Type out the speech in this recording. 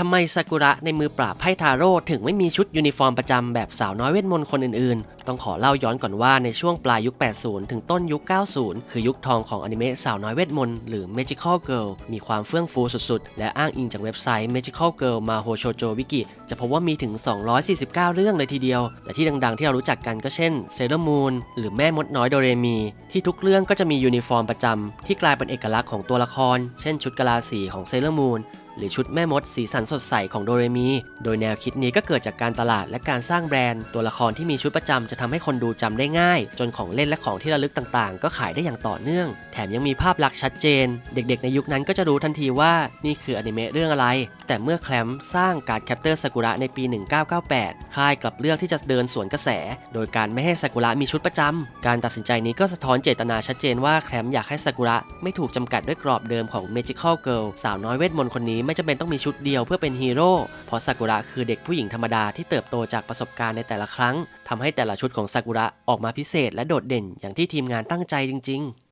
ทำไมซากุระในมือปราบไพ่ทาโร่ถึงไม่มีชุดยูนิฟอร์มประจำแบบสาวน้อยเวทมนต์คนอื่นๆ ต้องขอเล่าย้อนก่อนว่าในช่วงปลายยุค 80 ถึงต้นยุค 90 คือยุคทองของอนิเมะสาวน้อยเวทมนต์หรือ Magical Girl มีความเฟื่องฟูสุดๆ และอ้างอิงจากเว็บไซต์ Magical Girl Maho Shoujo Wiki จะพบว่ามีถึง 249 เรื่องเลยทีเดียว แต่ที่ดังๆ ที่เรารู้จักกันก็เช่น Sailor Moon หรือแม่มดน้อยโดเรมี ที่ทุกเรื่องก็จะมียูนิฟอร์มประจำที่กลายเป็นเอกลักษณ์ของตัวละคร เช่น ชุดกะลาสีของ Sailor Moon หรือชุดแม่มดสีสันสดใสของโดเรมี โดยแนวคิดนี้ก็เกิดจากการตลาดและการสร้างแบรนด์ ตัวละครที่มีชุดประจำจะทำให้คนดูจำได้ง่าย จนของเล่นและของที่ระลึกต่างๆ ก็ขายได้อย่างต่อเนื่อง แถมยังมีภาพลักษณ์ชัดเจน เด็กๆ ในยุคนั้นก็จะรู้ทันทีว่านี่คืออนิเมะเรื่องอะไร แต่เมื่อแคลมสร้างการแคปเตอร์ซากุระในปี 1998 ค่ายกลับเลือกที่จะเดินสวนกระแส โดยการไม่ให้ซากุระมีชุดประจำการตัดสินใจนี้ก็สะท้อนเจตนาชัดเจนว่าแคลมอยากให้ซากุระไม่ถูกจำกัดด้วยกรอบเดิมของ Magical Girl สาวน้อยเวทมนต์คนนี้ไม่จำเป็นต้องมีชุดเดียวเพื่อเป็นฮีโร่เพราะซากุระคือเด็กผู้หญิงธรรมดาที่เติบโตจากประสบการณ์ในแต่ละครั้งทำให้แต่ละชุดของซากุระออกมาพิเศษและโดดเด่นอย่างที่ทีมงานตั้งใจจริง ๆ